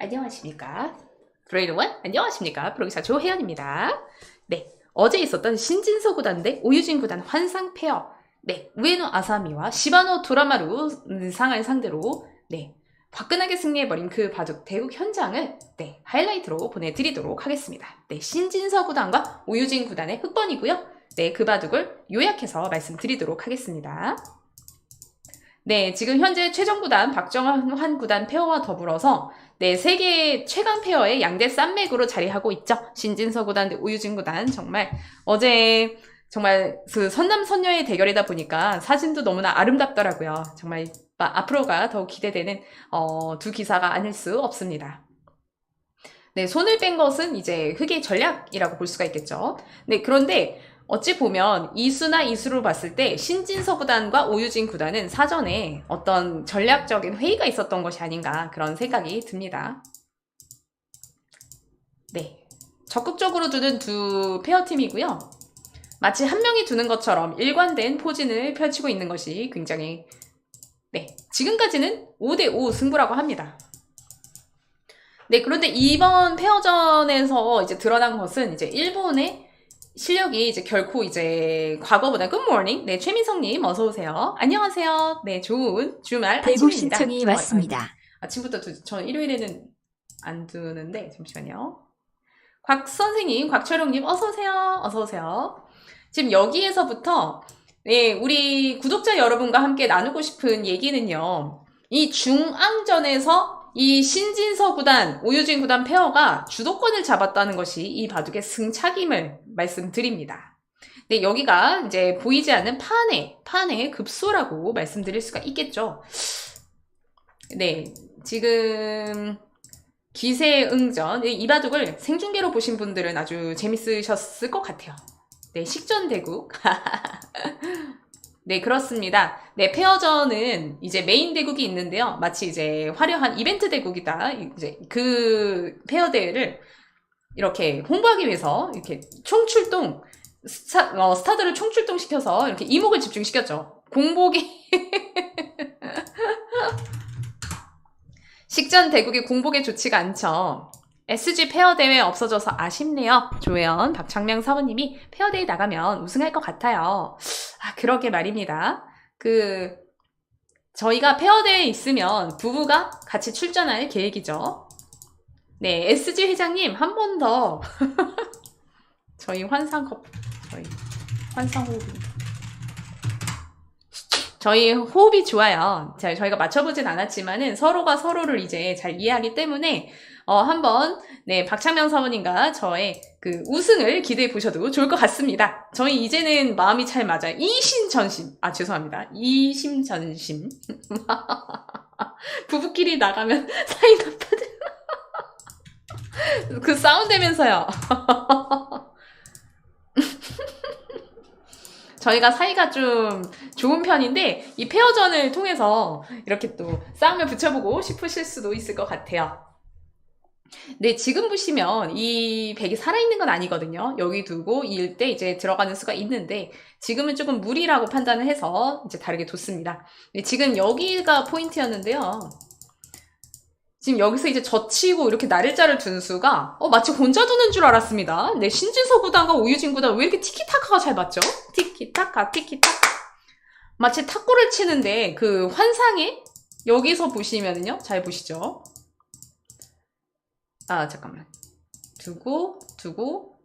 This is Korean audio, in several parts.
안녕하십니까. 브레이드 원 안녕하십니까. 프로기사 조혜연입니다. 네, 어제 있었던 신진서 구단 대 오유진 구단 환상 페어. 네, 우에노 아사미와 시바노 도라마루 상을 상대로 네, 화끈하게 승리해버린 그 바둑 대국 현장을 네, 하이라이트로 보내드리도록 하겠습니다. 네, 신진서 구단과 오유진 구단의 흑번이고요. 네, 그 바둑을 요약해서 말씀드리도록 하겠습니다. 네, 지금 현재 최정 구단, 박정환 구단 페어와 더불어서 네, 세계 최강 페어의 양대 쌈맥으로 자리하고 있죠. 신진서 구단 대 오유진 구단 정말 어제 정말 그 선남 선녀의 대결이다 보니까 사진도 너무나 아름답더라고요. 정말 마- 앞으로가 더욱 기대되는 어, 두 기사가 아닐 수 없습니다. 네, 손을 뺀 것은 이제 흑의 전략이라고 볼 수가 있겠죠. 네, 그런데 어찌 보면 이수나 이수로 봤을 때 신진서 구단과 오유진 구단은 사전에 어떤 전략적인 회의가 있었던 것이 아닌가 그런 생각이 듭니다. 네. 적극적으로 두는 두 페어팀이고요. 마치 한 명이 두는 것처럼 일관된 포진을 펼치고 있는 것이 굉장히 네. 지금까지는 5대5 승부라고 합니다. 네, 그런데 이번 페어전에서 이제 드러난 것은 이제 일본의 실력이 이제 결코 이제 과거보다 굿모닝. 네, 최민성님 어서 오세요. 안녕하세요. 네, 좋은 주말 아침입니다. 신청이 어, 왔습니다. 아, 아침부터 두, 저는 일요일에는 안 두는데 잠시만요. 곽 선생님, 곽철용님 어서 오세요. 어서 오세요. 지금 여기에서부터 네, 우리 구독자 여러분과 함께 나누고 싶은 얘기는요. 이 중앙전에서 이 신진서 구단, 오유진 구단 페어가 주도권을 잡았다는 것이 이 바둑의 승차김을 말씀드립니다. 네, 여기가 이제 보이지 않는 판의, 판의 급소라고 말씀드릴 수가 있겠죠. 네, 지금 기세응전, 이 바둑을 생중계로 보신 분들은 아주 재밌으셨을 것 같아요. 네, 식전대국. 네, 그렇습니다. 네, 페어전은 이제 메인 대국이 있는데요. 마치 이제 화려한 이벤트 대국이다. 이제 그 페어 대회를 이렇게 홍보하기 위해서 이렇게 총출동, 스타, 어, 스타들을 총출동시켜서 이렇게 이목을 집중시켰죠. 공복이 식전 대국이 공복에 좋지가 않죠. SG 페어 대회 없어져서 아쉽네요. 조혜연, 박창명 사모님이 페어 대회 나가면 우승할 것 같아요. 아, 그러게 말입니다. 그, 저희가 페어 대회 있으면 부부가 같이 출전할 계획이죠. 네, SG 회장님, 한 번 더. 저희 환상 컵, 저희 환상 호흡입니다. 저희 호흡이 좋아요. 자, 저희가 맞춰보진 않았지만은 서로가 서로를 이제 잘 이해하기 때문에 어, 한번 네, 박창명 사모님과 저의 그 우승을 기대해 보셔도 좋을 것 같습니다. 저희 이제는 마음이 잘 맞아요. 이심전심. 아, 죄송합니다. 이심전심. 부부끼리 나가면 사이 나빠져. 그 싸운다면서요. 저희가 사이가 좀 좋은 편인데 이 페어전을 통해서 이렇게 또 싸움을 붙여보고 싶으실 수도 있을 것 같아요. 네, 지금 보시면 이 백이 살아있는 건 아니거든요. 여기 두고 이을 때 이제 들어가는 수가 있는데 지금은 조금 무리라고 판단을 해서 이제 다르게 뒀습니다. 네, 지금 여기가 포인트였는데요. 지금 여기서 이제 젖히고 이렇게 날짜를 둔 수가 어, 마치 혼자 두는 줄 알았습니다. 네, 신진서 구단과 오유진 구단 왜 이렇게 티키타카가 잘 맞죠? 티키타카, 티키타카. 마치 탁구를 치는데 그 환상에 여기서 보시면은요. 잘 보시죠. 아, 잠깐만. 두고, 두고.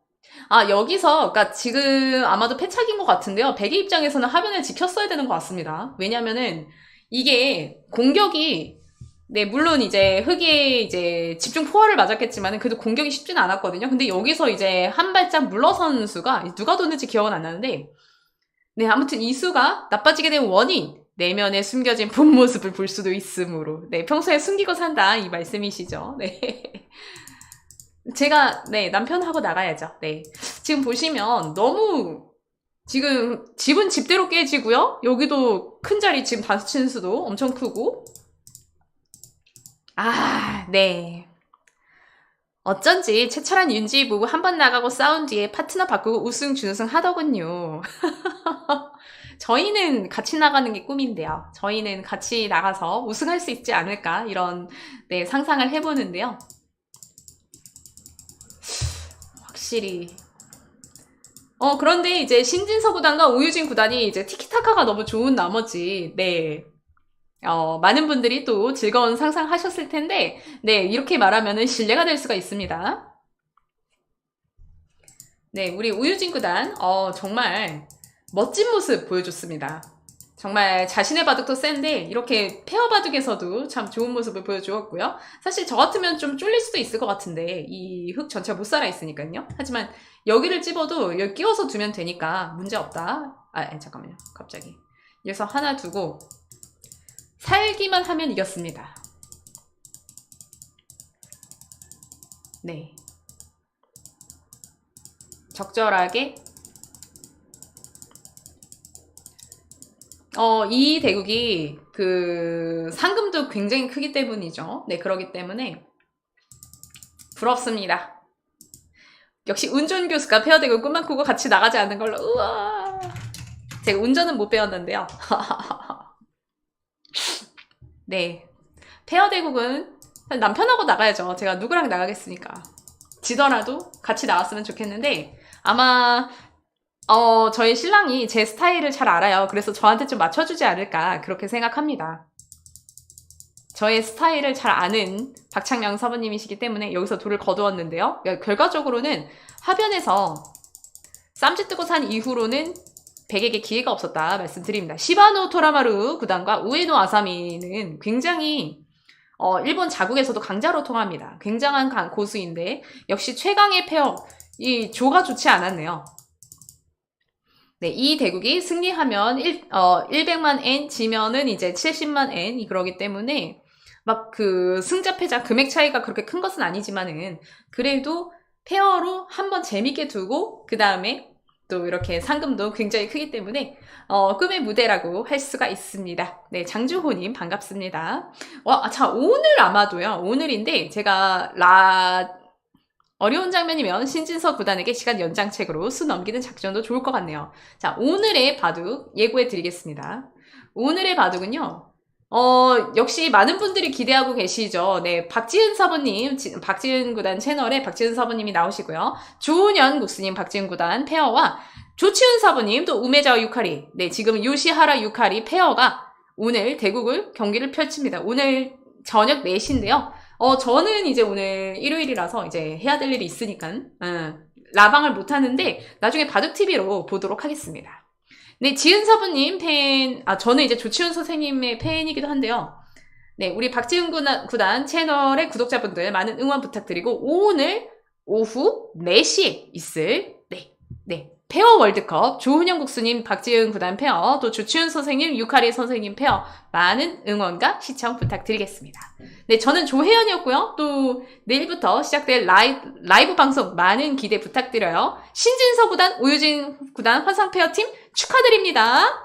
아, 여기서, 그니까 지금 아마도 패착인 것 같은데요. 백의 입장에서는 하변을 지켰어야 되는 것 같습니다. 왜냐면은 이게 공격이 네, 물론 이제 흑이 이제 집중 포화를 맞았겠지만은 그래도 공격이 쉽지는 않았거든요. 근데 여기서 이제 한 발짝 물러선 수가 누가 뒀는지 기억은 안 나는데 네, 아무튼 이 수가 나빠지게 된 원인 내면에 숨겨진 본 모습을 볼 수도 있으므로 네, 평소에 숨기고 산다 이 말씀이시죠. 네. 제가 네, 남편하고 나가야죠. 네. 지금 보시면 너무 지금 집은 집대로 깨지고요. 여기도 큰 자리 지금 다친 수도 엄청 크고 아, 네. 어쩐지 최철한 윤지 부부 한번 나가고 싸운 뒤에 파트너 바꾸고 우승 준우승 하더군요. 저희는 같이 나가는 게 꿈인데요. 저희는 같이 나가서 우승할 수 있지 않을까 이런 네, 상상을 해보는데요. 확실히 어 그런데 이제 신진서 구단과 오유진 구단이 이제 티키타카가 너무 좋은 나머지 네. 어, 많은 분들이 또 즐거운 상상하셨을 텐데, 네, 이렇게 말하면은 신뢰가 될 수가 있습니다. 네, 우리 우유진 구단, 어, 정말 멋진 모습 보여줬습니다. 정말 자신의 바둑도 센데, 이렇게 페어 바둑에서도 참 좋은 모습을 보여주었고요. 사실 저 같으면 좀 쫄릴 수도 있을 것 같은데, 이 흙 전체가 못 살아 있으니까요. 하지만 여기를 찝어도 여기 끼워서 두면 되니까 문제 없다. 아, 잠깐만요. 갑자기. 여기서 하나 두고, 살기만 하면 이겼습니다. 네. 적절하게 어, 이 대국이 그 상금도 굉장히 크기 때문이죠. 네, 그러기 때문에 부럽습니다. 역시 운전 교수가 페어대국 꿈만 꾸고 같이 나가지 않는 걸로 우와. 제가 운전은 못 배웠는데요. 네. 페어 대국은 남편하고 나가야죠. 제가 누구랑 나가겠습니까? 지더라도 같이 나왔으면 좋겠는데, 아마, 어, 저희 신랑이 제 스타일을 잘 알아요. 그래서 저한테 좀 맞춰주지 않을까, 그렇게 생각합니다. 저의 스타일을 잘 아는 박창영 사부님이시기 때문에 여기서 돌을 거두었는데요. 결과적으로는 하변에서 쌈지 뜨고 산 이후로는 백에게 기회가 없었다 말씀드립니다. 시바노 토라마루 구단과 우에노 아사미는 굉장히 어, 일본 자국에서도 강자로 통합니다. 굉장한 강- 고수인데 역시 최강의 페어 이 조가 좋지 않았네요. 네, 이 대국이 승리하면 1, 어, 100만 엔, 지면은 이제 70만 엔이 그러기 때문에 막 그 승자 패자 금액 차이가 그렇게 큰 것은 아니지만은 그래도 페어로 한번 재밌게 두고 그 다음에 또 이렇게 상금도 굉장히 크기 때문에 어, 꿈의 무대라고 할 수가 있습니다. 네, 장주호님 반갑습니다. 와, 자 오늘 아마도요. 오늘인데 제가 라 어려운 장면이면 신진서 구단에게 시간 연장책으로 수 넘기는 작전도 좋을 것 같네요. 자, 오늘의 바둑 예고해 드리겠습니다. 오늘의 바둑은요. 어, 역시 많은 분들이 기대하고 계시죠. 네, 박지은 사부님, 지- 박지은 구단 채널에 박지은 사부님이 나오시고요. 조은현 국수님, 박지은 구단 페어와 조치훈 사부님, 또 우메자와 유카리, 네, 지금 요시하라 유카리 페어가 오늘 대국을 경기를 펼칩니다. 오늘 저녁 4시인데요. 어, 저는 이제 오늘 일요일이라서 이제 해야 될 일이 있으니까, 음, 라방을 못 하는데, 나중에 바둑TV로 보도록 하겠습니다. 네, 지은 사부님 팬, 아, 저는 이제 조치훈 선생님의 팬이기도 한데요. 네, 우리 박지은 구단, 구단 채널의 구독자분들 많은 응원 부탁드리고, 오늘 오후 4시에 있을, 네, 네, 페어 월드컵, 조훈영 국수님, 박지은 구단 페어, 또 조치훈 선생님, 유카리 선생님 페어, 많은 응원과 시청 부탁드리겠습니다. 네, 저는 조혜연이었고요. 또 내일부터 시작될 라이브, 라이브 방송 많은 기대 부탁드려요. 신진서 구단, 오유진 구단, 환상 페어 팀 축하드립니다.